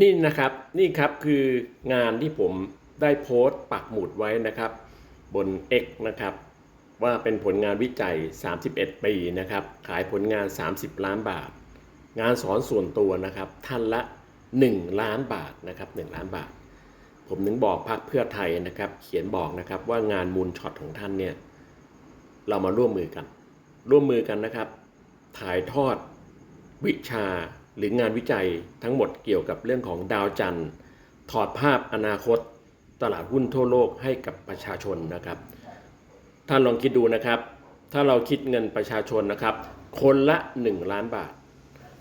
นี่นะครับนี่ครับคืองานที่ผมได้โพสต์ปักหมุดไว้นะครับ บน X นะครับว่าเป็นผลงานวิจัย 31 ปีนะครับ ขายผลงาน 30 ล้านบาท งานสอนส่วนตัวนะครับ ท่านละ 1 ล้านบาทนะครับ 1 ล้านบาท ผมถึงบอกพรรคเพื่อไทยนะครับ เขียนบอกนะครับว่างานมูลช็อตของท่านเนี่ย เรามาร่วมมือกัน ร่วมมือกันนะครับ ถ่ายทอดวิชา หรืองานวิจัยทั้งหมดเกี่ยวกับเรื่องของดาวจันทร์ ถอดภาพอนาคตตลาดหุ้นทั่วโลกให้กับประชาชนนะครับ ท่านลองคิดดูนะครับ ถ้าเราคิดเงินประชาชนนะครับ คนละ 1 ล้านบาท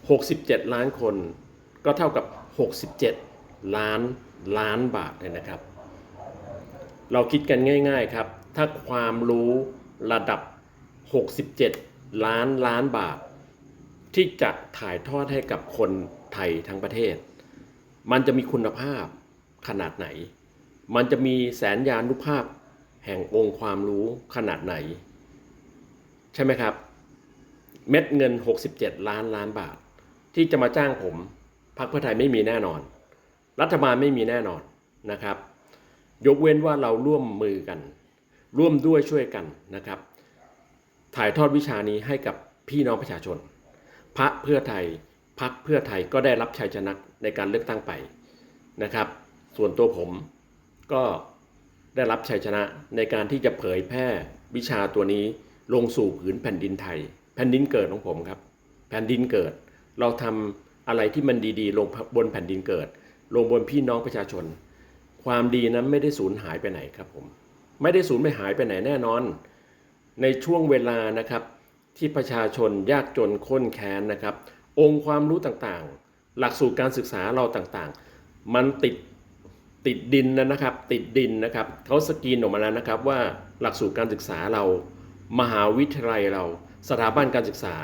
67 ล้านคน ก็เท่ากับ 67 ล้านล้านบาทเลยนะครับ เราคิดกันง่ายๆครับ ถ้าความรู้ระดับ 67 ล้านล้านบาท ที่จะถ่ายทอดให้กับคนไทยทั้งประเทศ มันจะมีคุณภาพขนาดไหน มันจะมีแสนยานุภาพแห่งองค์ความรู้ขนาดไหน ใช่ไหมครับ เม็ดเงิน 67 ล้านล้านบาท ที่จะมาจ้างผมพรรคเพื่อไทยไม่มีแน่นอน รัฐบาลไม่มีแน่นอนนะครับ ยกเว้นว่าเราร่วมมือกัน ร่วมด้วยช่วยกันนะครับ ถ่ายทอดวิชานี้ให้กับพี่น้องประชาชน พรรคเพื่อไทยพรรคเพื่อไทยก็ได้รับชัยชนะในการเลือกตั้งไปนะครับ ส่วนตัวผมก็ได้รับชัยชนะในการที่จะเผยแพร่วิชาตัวนี้ลงสู่ผืนแผ่นดินไทย แผ่นดินเกิดของผมครับ แผ่นดินเกิด เราทำอะไรที่มันดีๆ ลงบนแผ่นดินเกิด ลงบนพี่น้องประชาชน ความดีนั้นไม่ได้สูญหายไปไหนครับผม ไม่ได้สูญไปหายไปไหนแน่นอน ในช่วงเวลานะครับ ที่ประชาชนยากจนข้นแค้นนะครับ องค์ความรู้ต่างๆ หลักสูตรการศึกษาเราต่างๆ มันติดติดดินนะครับ ติดดินนะครับเขาสกรีนออกมาแล้วนะครับว่าหลักสูตรการศึกษาเรา มหาวิทยาลัยเรา สถาบันการศึกษา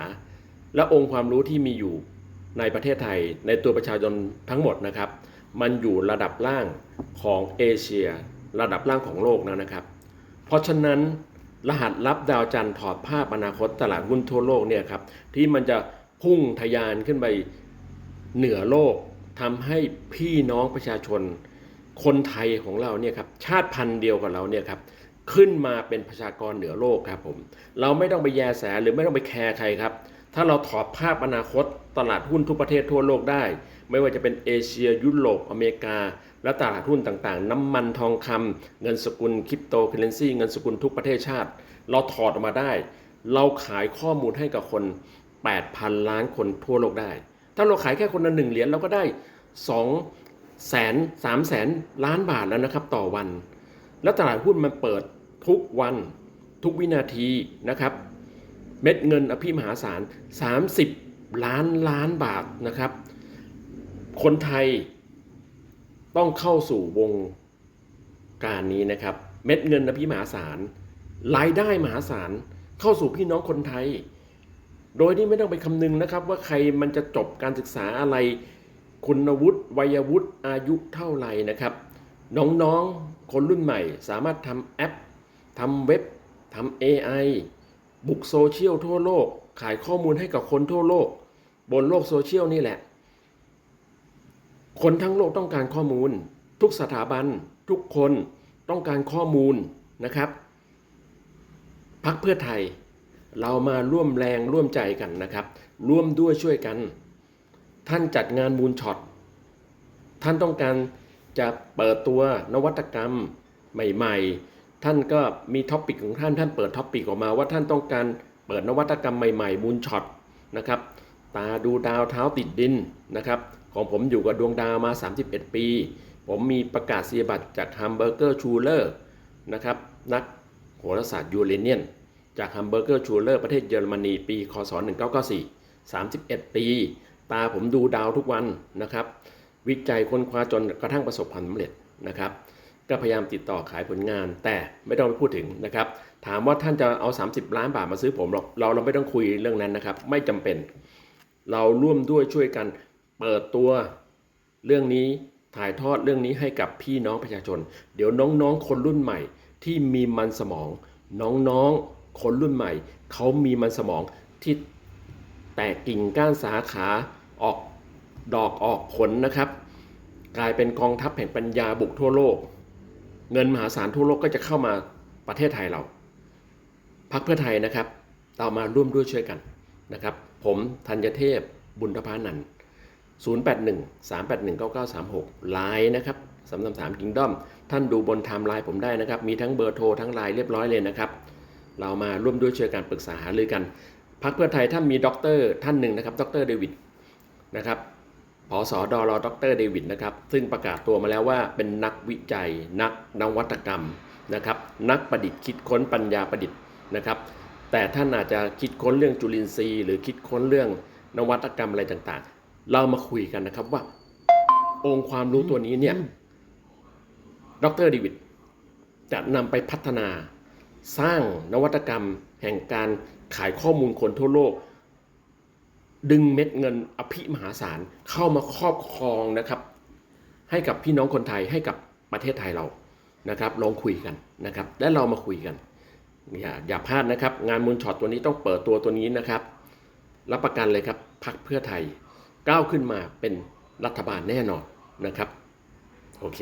และองค์ความรู้ที่มีอยู่ในประเทศไทย ในตัวประชาชนทั้งหมดนะครับ มันอยู่ระดับล่างของเอเชีย ระดับล่างของโลกนะนะครับ เพราะฉะนั้น รหัสลับดาวจันทร์ถอดภาพอนาคตตลาดหุ้นทั่วโลกเนี่ยครับที่มันจะพุ่งทะยานขึ้นไปเหนือโลกทำให้พี่น้องประชาชน คนไทยของเราเนี่ยครับชาติพันธุ์เดียวกับเราเนี่ยครับขึ้นมาเป็นประชากรเหนือโลกครับผมเราไม่ต้องไปแยแสหรือไม่ต้องไปแคร์ใครครับ ถ้าเราถอดภาพอนาคตตลาดหุ้นทุกประเทศทั่วโลกได้ ไม่ว่าจะเป็นเอเชียยุโรปอเมริกา และตลาดหุ้นต่างๆ น้ำมันทองคำเงินสกุลคริปโตเคเรนซีเงินสกุลทุกประเทศชาติ เราถอดออกมาได้ เราขายข้อมูลให้กับคน 8,000 ล้านคนทั่วโลกได้ ถ้าเราขายแค่คนละหนึ่งเหรียญเราก็ได้2แสน3แสนล้านบาทแล้วนะครับต่อวัน แล้วตลาดหุ้นมันเปิดทุกวันทุกวินาทีนะครับ เม็ดเงินอภิมหาศาล 30 ล้านล้านบาทนะครับ คนไทย ต้องเข้าสู่วงการนี้นะครับ เม็ดเงินอภิมหาศาลรายได้มหาศาลเข้าสู่พี่น้องคนไทย โดยที่ไม่ต้องไปคำนึงนะครับ ว่าใครมันจะจบการศึกษาอะไร คุณวุฒิวัยวุฒิอายุเท่าไหร่นะครับ น้องๆคนรุ่นใหม่ สามารถทำแอปทำเว็บทำ AI บุกโซเชียลทั่วโลก ขายข้อมูลให้กับคนทั่วโลก บนโลกโซเชียลนี่แหละ คนทั้งโลกต้องการข้อมูล ทุกสถาบันทุกคนต้องการข้อมูลนะครับพักเพื่อไทย เรามาร่วมแรงร่วมใจกันนะครับ ร่วมด้วยช่วยกัน ท่านจัดงานมูลช็อตท่านต้องการจะเปิดตัวนวัตกรรมใหม่ๆ ท่านก็มีท็อปิกของท่านท่านเปิดท็อปิกออกมาว่าท่านต้องการเปิดนวัตกรรมใหม่ๆมูลช็อตนะครับ ตาดูดาวเท้าติดดินนะครับของผมอยู่กับดวงดาวมา 31 ปี ผมมีประกาศเสียบัตรจากฮัมเบอร์เกอร์ชูเลอร์นะครับนักโหราศาสตร์ยูเรเนียน จากฮัมเบอร์เกอร์ชูเลอร์ประเทศเยอรมนีปีคศ 1994 31 ปี ตาผมดูดาวทุกวันนะครับ วิจัยค้นคว้าจนกระทั่งประสบความสำเร็จนะครับ ก็พยายามติดต่อขายผลงาน แต่ไม่ต้องไปพูดถึงนะครับ ถามว่าท่านจะเอา 30 ล้านบาทมาซื้อผมหรอกเราเราไม่ต้องคุยเรื่องนั้นนะครับ ไม่จำเป็น เราร่วมด้วยช่วยกันเปิดตัวเรื่องนี้ถ่ายทอดเรื่องนี้ให้กับพี่น้องประชาชน เดี๋ยวน้องๆ คนรุ่นใหม่ที่มีมันสมอง น้องๆ คนรุ่นใหม่เขามีมันสมองที่แตกกิ่งก้านสาขาออกดอกออกผลนะครับ กลายเป็นกองทัพแห่งปัญญาบุกทั่วโลก เงินมหาศาลทั่วโลกก็จะเข้ามาประเทศไทยเราพักเพื่อไทยนะครับเรามาร่วมด้วยช่วยกัน นะครับ ผมธัญเทพบุญพานันท์081 381 9936 ไลน์นะครับสำหรับสามกิงด้อมท่านดูบนไทม์ไลน์ผมได้นะครับ มีทั้งเบอร์โทรทั้งไลน์เรียบร้อยเลยนะครับ เรามาร่วมด้วยช่วยกันปรึกษาหารือกันพักเพื่อไทยท่านมีด็อกเตอร์ท่านหนึ่งนะครับด็อกเตอร์เดวิดนะครับผอสอดอรอดรเดวิดนะครับ ซึ่งประกาศตัวมาแล้วว่าเป็นนักวิจัย นักนวัตกรรมนะครับ นักประดิษฐ์คิดค้นปัญญาประดิษฐ์นะครับ แต่ท่านอาจจะคิดค้นเรื่องจุลินทรีย์ หรือคิดค้นเรื่องนวัตกรรมอะไรต่างๆ เรามาคุยกันนะครับว่า องค์ความรู้ตัวนี้เนี่ยดรเดวิดจะนำไปพัฒนาสร้างนวัตกรรมแห่งการขายข้อมูลคนทั่วโลก ดึงเม็ดเงินอภิมหาศาลเข้ามาครอบครองนะครับ ให้กับพี่น้องคนไทยให้กับประเทศไทยเรานะครับ ลองคุยกันนะครับ และเรามาคุยกัน อย่าอย่าพลาดนะครับ งานมูลช็อตตัวนี้ต้องเปิดตัวตัวนี้นะครับ รับประกันเลยครับพักเพื่อไทยก้าวขึ้นมาเป็นรัฐบาลแน่นอนนะครับ โอเค